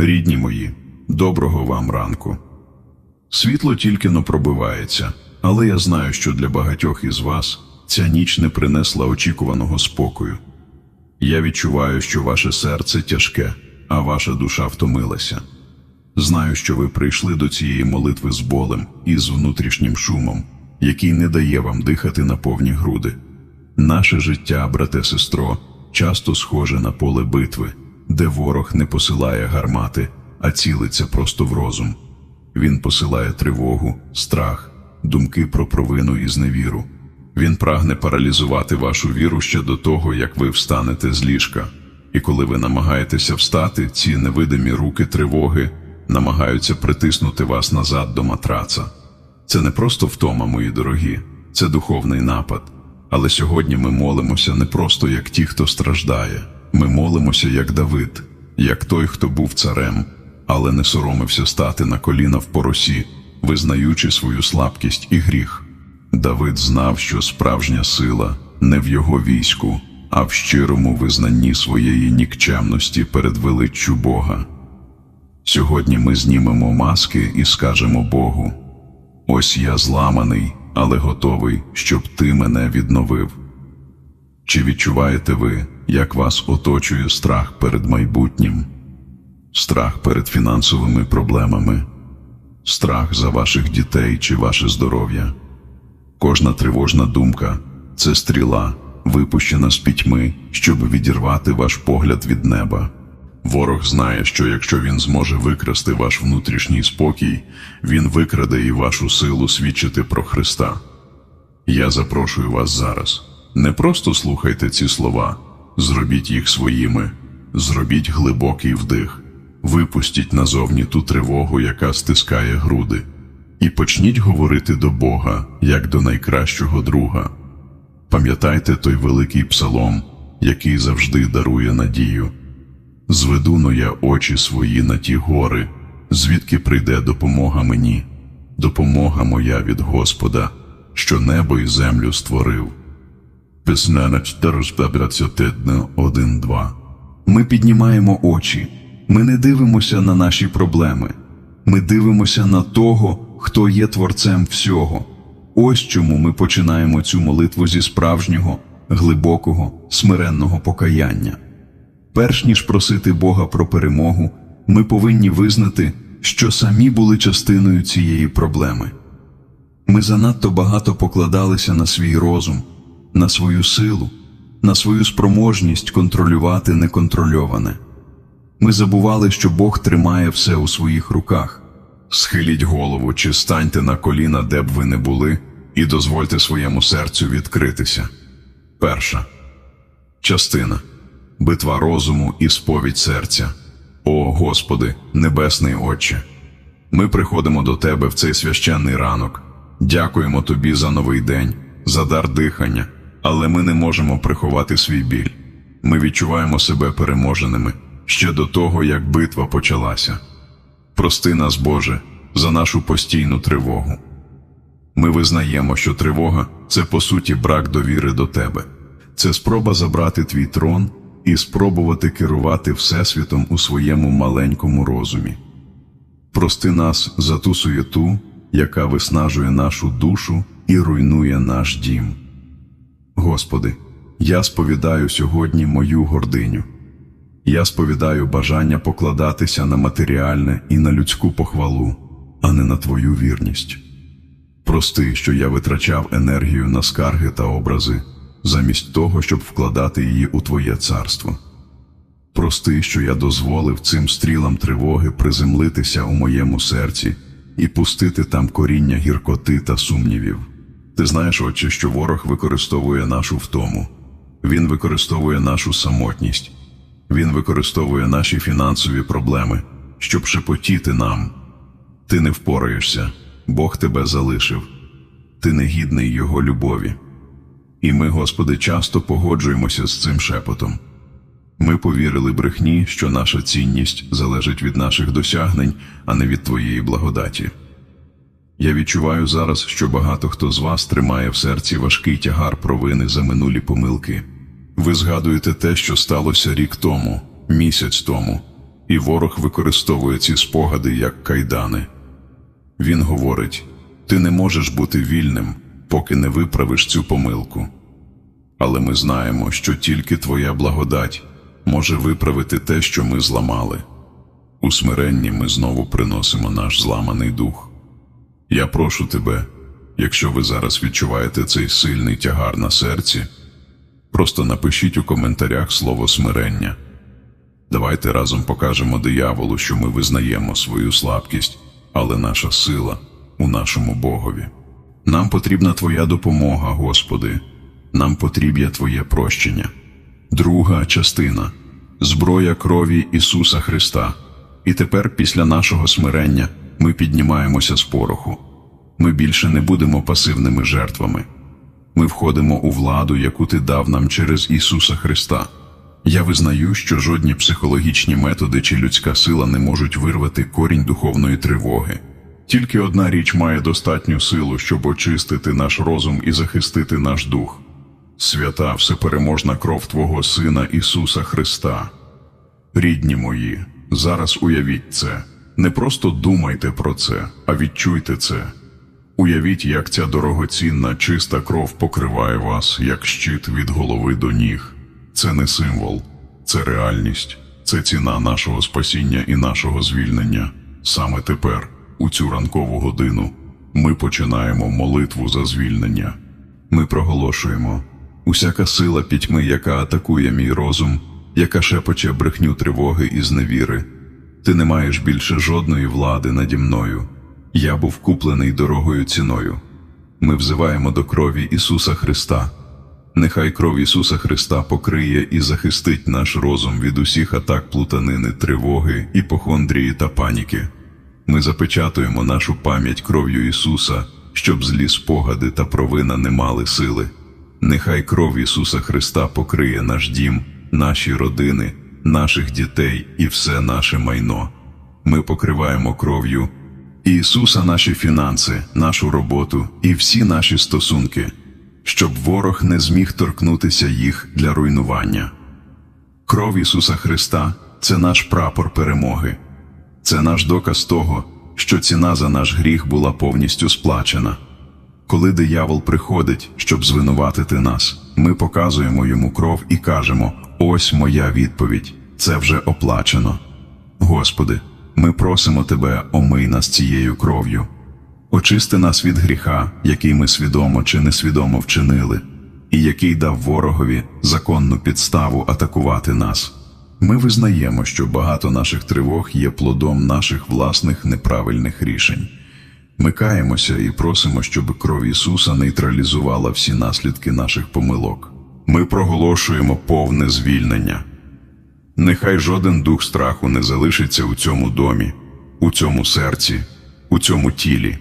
Рідні мої, доброго вам ранку. Світло тільки но пробивається, але я знаю, що для багатьох із вас ця ніч не принесла очікуваного спокою. Я відчуваю, що ваше серце тяжке, а ваша душа втомилася. Знаю, що ви прийшли до цієї молитви з болем і з внутрішнім шумом, який не дає вам дихати на повні груди. Наше життя, брате сестро, часто схоже на поле битви, де ворог не посилає гармати, а цілиться просто в розум. Він посилає тривогу, страх, думки про провину і зневіру. Він прагне паралізувати вашу віру ще до того, як ви встанете з ліжка. І коли ви намагаєтеся встати, ці невидимі руки тривоги намагаються притиснути вас назад до матраца. Це не просто втома, мої дорогі, це духовний напад. Але сьогодні ми молимося не просто як ті, хто страждає. Ми молимося як Давид, як той, хто був царем, але не соромився стати на коліна в поросі, визнаючи свою слабкість і гріх. Давид знав, що справжня сила не в його війську, а в щирому визнанні своєї нікчемності перед величчю Бога. Сьогодні ми знімемо маски і скажемо Богу: ось я зламаний, але готовий, щоб ти мене відновив. Чи відчуваєте ви, як вас оточує страх перед майбутнім, страх перед фінансовими проблемами, страх за ваших дітей чи ваше здоров'я? Кожна тривожна думка це стріла, випущена з пітьми, щоб відірвати ваш погляд від неба. Ворог знає, що якщо він зможе викрасти ваш внутрішній спокій, він викраде і вашу силу свідчити про Христа. Я запрошую вас зараз. Не просто слухайте ці слова, зробіть їх своїми, зробіть глибокий вдих, випустіть назовні ту тривогу, яка стискає груди, і почніть говорити до Бога, як до найкращого друга. Пам'ятайте той великий псалом, який завжди дарує надію. Зведу но я очі свої на ті гори, звідки прийде допомога мені, допомога моя від Господа, що небо і землю створив. Пісня на 451.1.2 Ми піднімаємо очі, ми не дивимося на наші проблеми, ми дивимося на того, хто є творцем всього. Ось чому ми починаємо цю молитву зі справжнього, глибокого, смиренного покаяння. Перш ніж просити Бога про перемогу, ми повинні визнати, що самі були частиною цієї проблеми. Ми занадто багато покладалися на свій розум, на свою силу, на свою спроможність контролювати неконтрольоване. Ми забували, що Бог тримає все у своїх руках. Схиліть голову чи станьте на коліна, де б ви не були, і дозвольте своєму серцю відкритися. Перша частина битва розуму і сповідь серця. О Господи, Небесний Отче! Ми приходимо до Тебе в цей священний ранок. Дякуємо Тобі за новий день, за дар дихання, але ми не можемо приховати свій біль. Ми відчуваємо себе переможеними ще до того, як битва почалася. Прости нас, Боже, за нашу постійну тривогу. Ми визнаємо, що тривога це по суті брак довіри до Тебе, це спроба забрати твій трон і спробувати керувати Всесвітом у своєму маленькому розумі. Прости нас за ту суєту, яка виснажує нашу душу і руйнує наш дім. Господи, я сповідаю сьогодні мою гординю. Я сповідаю бажання покладатися на матеріальне і на людську похвалу, а не на Твою вірність. Прости, що я витрачав енергію на скарги та образи, замість того, щоб вкладати її у Твоє царство. Прости, що я дозволив цим стрілам тривоги приземлитися у моєму серці і пустити там коріння гіркоти та сумнівів. Ти знаєш, отче, що ворог використовує нашу втому, він використовує нашу самотність, він використовує наші фінансові проблеми, щоб шепотіти нам. Ти не впораєшся, Бог тебе залишив, ти не гідний Його любові. І ми, Господи, часто погоджуємося з цим шепотом. Ми повірили брехні, що наша цінність залежить від наших досягнень, а не від Твоєї благодаті. Я відчуваю зараз, що багато хто з вас тримає в серці важкий тягар провини за минулі помилки. Ви згадуєте те, що сталося рік тому, місяць тому, І ворог використовує ці спогади як кайдани. Він говорить: ти не можеш бути вільним, поки не виправиш цю помилку. Але ми знаємо, що тільки Твоя благодать може виправити те, що ми зламали. У смиренні ми знову приносимо наш зламаний дух. Я прошу тебе, якщо ви зараз відчуваєте цей сильний тягар на серці, просто напишіть у коментарях слово смирення. Давайте разом покажемо дияволу, що ми визнаємо свою слабкість, але наша сила у нашому Богові. Нам потрібна Твоя допомога, Господи, нам потрібне Твоє прощення. Друга частина зброя крові Ісуса Христа. І тепер, після нашого смирення, ми піднімаємося з пороху. Ми більше не будемо пасивними жертвами. Ми входимо у владу, яку ти дав нам через Ісуса Христа. Я визнаю, що жодні психологічні методи чи людська сила не можуть вирвати корінь духовної тривоги. Тільки одна річ має достатню силу, щоб очистити наш розум і захистити наш дух. Свята всепереможна кров Твого Сина Ісуса Христа. Рідні мої, зараз уявіть це. Не просто думайте про це, а відчуйте це. Уявіть, як ця дорогоцінна, чиста кров покриває вас, як щит від голови до ніг. Це не символ, це реальність, це ціна нашого спасіння і нашого звільнення. Саме тепер, у цю ранкову годину, ми починаємо молитву за звільнення. Ми проголошуємо усяка сила пітьми, яка атакує мій розум, яка шепоче брехню тривоги і зневіри. Ти не маєш більше жодної влади наді мною. Я був куплений дорогою ціною. Ми взиваємо до крові Ісуса Христа. Нехай кров Ісуса Христа покриє і захистить наш розум від усіх атак плутанини, тривоги, іпохондрії та паніки. Ми запечатуємо нашу пам'ять кров'ю Ісуса, щоб злі спогади та провина не мали сили. Нехай кров Ісуса Христа покриє наш дім, наші родини, наших дітей і все наше майно. Ми покриваємо кров'ю Ісуса наші фінанси, нашу роботу і всі наші стосунки, щоб ворог не зміг торкнутися їх для руйнування. Кров Ісуса Христа це наш прапор перемоги, це наш доказ того, що ціна за наш гріх була повністю сплачена. Коли диявол приходить, щоб звинуватити нас, ми показуємо йому кров і кажемо: ось моя відповідь, це вже оплачено. Господи, ми просимо Тебе, омий нас цією кров'ю. Очисти нас від гріха, який ми свідомо чи несвідомо вчинили, і який дав ворогові законну підставу атакувати нас. Ми визнаємо, що багато наших тривог є плодом наших власних неправильних рішень. Ми каємося і просимо, щоб кров Ісуса нейтралізувала всі наслідки наших помилок. Ми проголошуємо повне звільнення. Нехай жоден дух страху не залишиться у цьому домі, у цьому серці, у цьому тілі.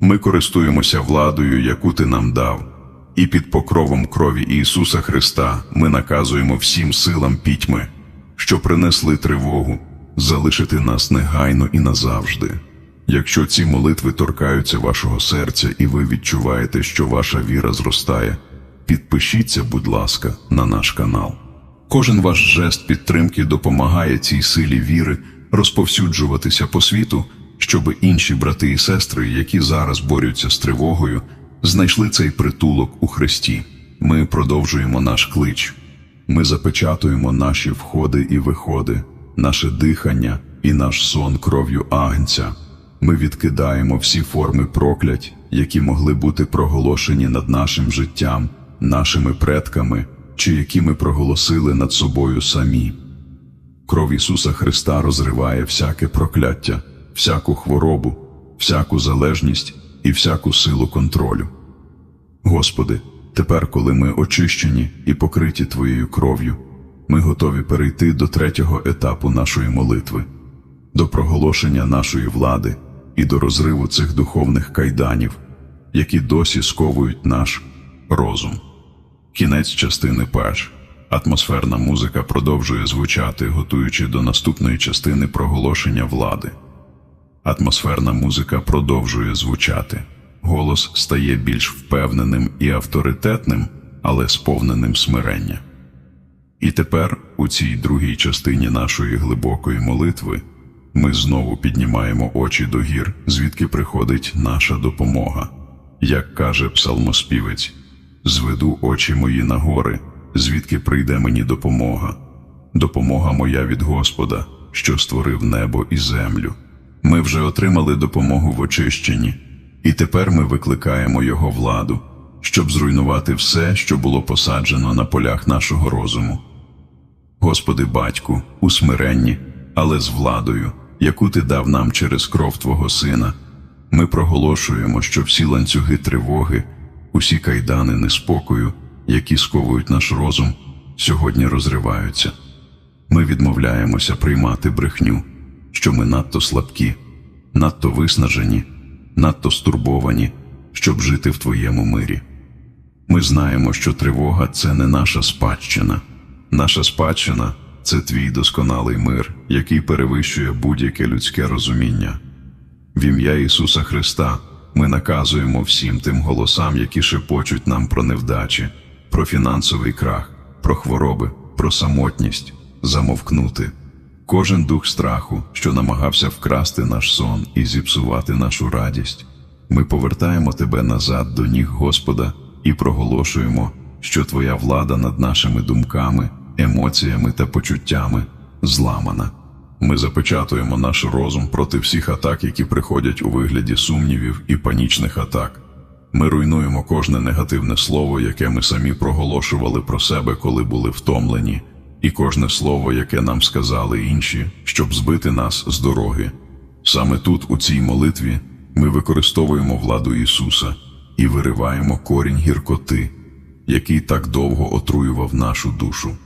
Ми користуємося владою, яку ти нам дав, і під покровом крові Ісуса Христа ми наказуємо всім силам пітьми, що принесли тривогу, залишити нас негайно і назавжди. Якщо ці молитви торкаються вашого серця і ви відчуваєте, що ваша віра зростає, підпишіться, будь ласка, на наш канал. Кожен ваш жест підтримки допомагає цій силі віри розповсюджуватися по світу, щоб інші брати і сестри, які зараз борються з тривогою, знайшли цей притулок у Христі. Ми продовжуємо наш клич. Ми запечатуємо наші входи і виходи, наше дихання і наш сон кров'ю Агнця. Ми відкидаємо всі форми проклять, які могли бути проголошені над нашим життям, нашими предками чи які ми проголосили над собою самі. Кров Ісуса Христа розриває всяке прокляття, всяку хворобу, всяку залежність і всяку силу контролю. Господи, тепер, коли ми очищені і покриті Твоєю кров'ю, ми готові перейти до третього етапу нашої молитви, до проголошення нашої влади і до розриву цих духовних кайданів, які досі сковують наш розум. Кінець частини перш. Атмосферна музика продовжує звучати, готуючи до наступної частини проголошення влади. Атмосферна музика продовжує звучати. Голос стає більш впевненим і авторитетним, але сповненим смирення. І тепер, у цій другій частині нашої глибокої молитви, ми знову піднімаємо очі до гір, звідки приходить наша допомога. Як каже псалмоспівець, зведу очі мої на гори, звідки прийде мені допомога. Допомога моя від Господа, що створив небо і землю. Ми вже отримали допомогу в очищенні, і тепер ми викликаємо Його владу, щоб зруйнувати все, що було посаджено на полях нашого розуму. Господи, батьку, у смиренні, але з владою, яку ти дав нам через кров Твого Сина, ми проголошуємо, що всі ланцюги тривоги, усі кайдани неспокою, які сковують наш розум, сьогодні розриваються. Ми відмовляємося приймати брехню, що ми надто слабкі, надто виснажені, надто стурбовані, щоб жити в Твоєму мирі. Ми знаємо, що тривога це не наша спадщина. Наша спадщина це твій досконалий мир, який перевищує будь-яке людське розуміння. В ім'я Ісуса Христа ми наказуємо всім тим голосам, які шепочуть нам про невдачі, про фінансовий крах, про хвороби, про самотність, замовкнути. Кожен дух страху, що намагався вкрасти наш сон і зіпсувати нашу радість. Ми повертаємо тебе назад до ніг Господа і проголошуємо, що Твоя влада над нашими думками, емоціями та почуттями зламана. Ми запечатуємо наш розум проти всіх атак, які приходять у вигляді сумнівів і панічних атак. Ми руйнуємо кожне негативне слово, яке ми самі проголошували про себе, коли були втомлені, і кожне слово, яке нам сказали інші, щоб збити нас з дороги. Саме тут, у цій молитві, ми використовуємо владу Ісуса і вириваємо корінь гіркоти, який так довго отруював нашу душу.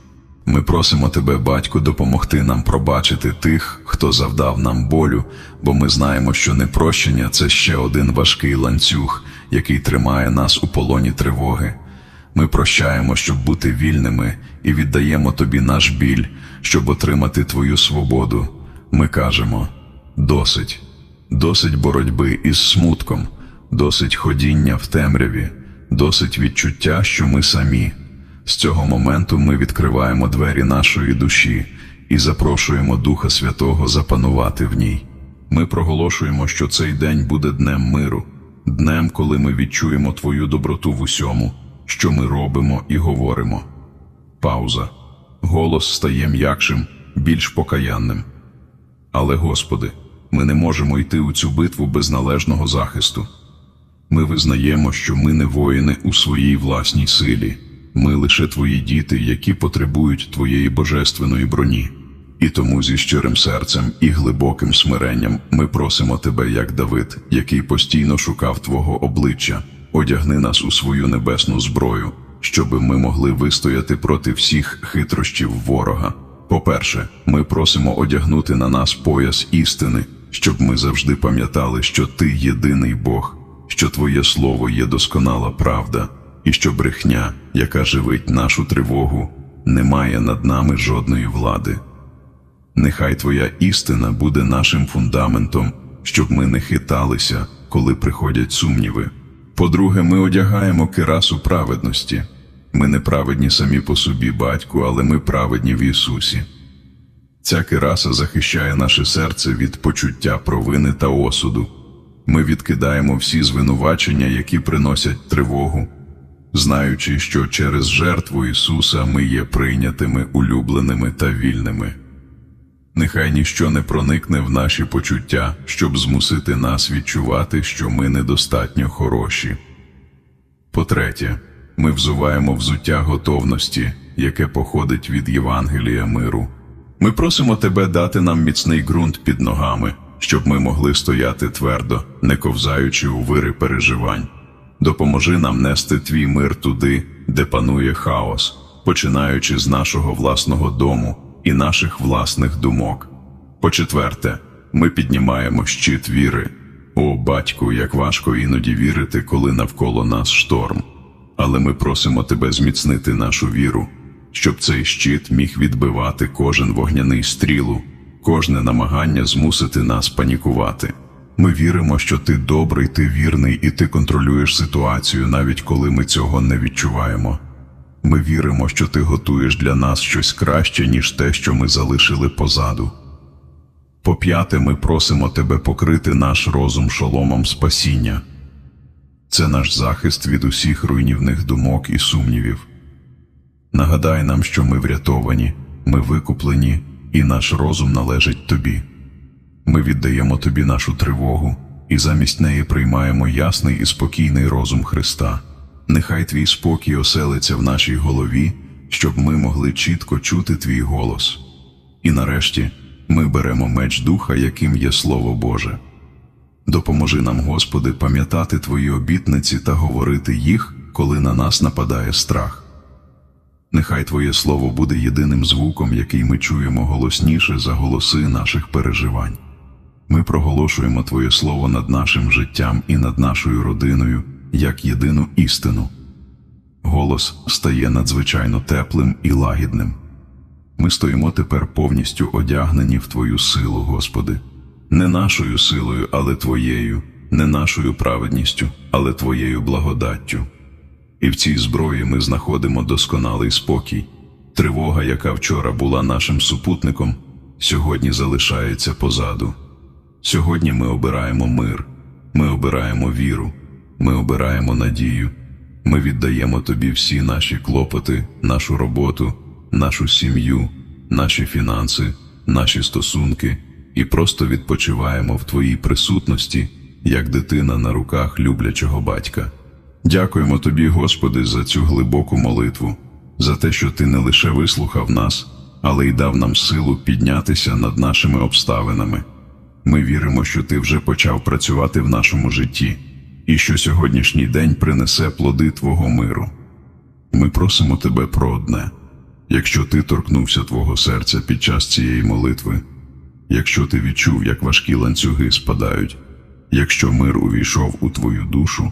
Ми просимо тебе, батько, допомогти нам пробачити тих, хто завдав нам болю, бо ми знаємо, що непрощення це ще один важкий ланцюг, який тримає нас у полоні тривоги. Ми прощаємо, щоб бути вільними, і віддаємо тобі наш біль, щоб отримати твою свободу. Ми кажемо досить, досить боротьби із смутком, досить ходіння в темряві, досить відчуття, що ми самі. З цього моменту ми відкриваємо двері нашої душі і запрошуємо Духа Святого запанувати в ній. Ми проголошуємо, що цей день буде днем миру, днем, коли ми відчуємо Твою доброту в усьому, що ми робимо і говоримо. Пауза. Голос стає м'якшим, більш покаянним. Але, Господи, ми не можемо йти у цю битву без належного захисту. Ми визнаємо, що ми не воїни у своїй власній силі, ми лише твої діти, які потребують твоєї божественної броні. І тому зі щирим серцем і глибоким смиренням ми просимо тебе, як Давид, який постійно шукав Твого обличчя, одягни нас у свою небесну зброю, щоби ми могли вистояти проти всіх хитрощів ворога. По-перше, ми просимо одягнути на нас пояс істини, щоб ми завжди пам'ятали, що ти єдиний Бог, що Твоє Слово є досконала правда, і що брехня, яка живить нашу тривогу, не має над нами жодної влади. Нехай Твоя істина буде нашим фундаментом, щоб ми не хиталися, коли приходять сумніви. По-друге, ми одягаємо кирасу праведності. Ми не праведні самі по собі, батьку, але ми праведні в Ісусі. Ця кираса захищає наше серце від почуття провини та осуду. Ми відкидаємо всі звинувачення, які приносять тривогу, знаючи, що через жертву Ісуса ми є прийнятими, улюбленими та вільними. Нехай ніщо не проникне в наші почуття, щоб змусити нас відчувати, що ми недостатньо хороші. По-третє, ми взуваємо взуття готовності, яке походить від Євангелія миру. Ми просимо тебе дати нам міцний ґрунт під ногами, щоб ми могли стояти твердо, не ковзаючи у вири переживань. Допоможи нам нести твій мир туди, де панує хаос, починаючи з нашого власного дому і наших власних думок. По-четверте, ми піднімаємо щит віри. О, батьку, як важко іноді вірити, коли навколо нас шторм. Але ми просимо тебе зміцнити нашу віру, щоб цей щит міг відбивати кожен вогняний стрілу, кожне намагання змусити нас панікувати. Ми віримо, що ти добрий, ти вірний і ти контролюєш ситуацію, навіть коли ми цього не відчуваємо. Ми віримо, що ти готуєш для нас щось краще, ніж те, що ми залишили позаду. По п'яте, ми просимо тебе покрити наш розум шоломом спасіння. Це наш захист від усіх руйнівних думок і сумнівів. Нагадай нам, що ми врятовані, ми викуплені, і наш розум належить тобі. Ми віддаємо тобі нашу тривогу, і замість неї приймаємо ясний і спокійний розум Христа. Нехай твій спокій оселиться в нашій голові, щоб ми могли чітко чути твій голос. І нарешті ми беремо меч духа, яким є Слово Боже. Допоможи нам, Господи, пам'ятати Твої обітниці та говорити їх, коли на нас нападає страх. Нехай Твоє Слово буде єдиним звуком, який ми чуємо голосніше за голоси наших переживань. Ми проголошуємо Твоє Слово над нашим життям і над нашою родиною як єдину істину. Голос стає надзвичайно теплим і лагідним. Ми стоїмо тепер повністю одягнені в Твою силу, Господи, не нашою силою, але Твоєю, не нашою праведністю, але Твоєю благодаттю. І в цій зброї ми знаходимо досконалий спокій. Тривога, яка вчора була нашим супутником, сьогодні залишається позаду. Сьогодні ми обираємо мир, ми обираємо віру, ми обираємо надію. Ми віддаємо тобі всі наші клопоти, нашу роботу, нашу сім'ю, наші фінанси, наші стосунки і просто відпочиваємо в твоїй присутності, як дитина на руках люблячого батька. Дякуємо тобі, Господи, за цю глибоку молитву, за те, що ти не лише вислухав нас, але й дав нам силу піднятися над нашими обставинами. Ми віримо, що ти вже почав працювати в нашому житті, і що сьогоднішній день принесе плоди Твого миру. Ми просимо тебе про одне. Якщо ти торкнувся твого серця під час цієї молитви, якщо ти відчув, як важкі ланцюги спадають, якщо мир увійшов у твою душу,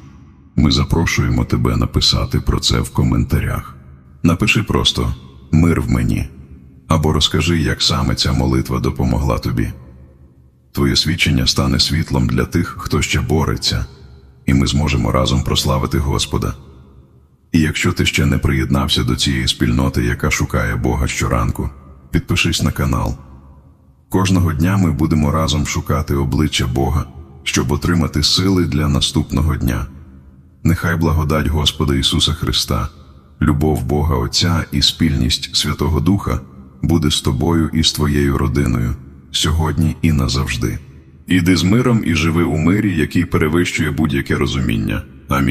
ми запрошуємо тебе написати про це в коментарях. Напиши просто Мир в мені або розкажи, як саме ця молитва допомогла тобі. Твоє свідчення стане світлом для тих, хто ще бореться, і ми зможемо разом прославити Господа. І якщо ти ще не приєднався до цієї спільноти, яка шукає Бога щоранку, підпишись на канал. Кожного дня ми будемо разом шукати обличчя Бога, щоб отримати сили для наступного дня. Нехай благодать Господа Ісуса Христа, любов Бога Отця і спільність Святого Духа буде з тобою і з твоєю родиною сьогодні і назавжди. Іди з миром і живи у мирі, який перевищує будь-яке розуміння.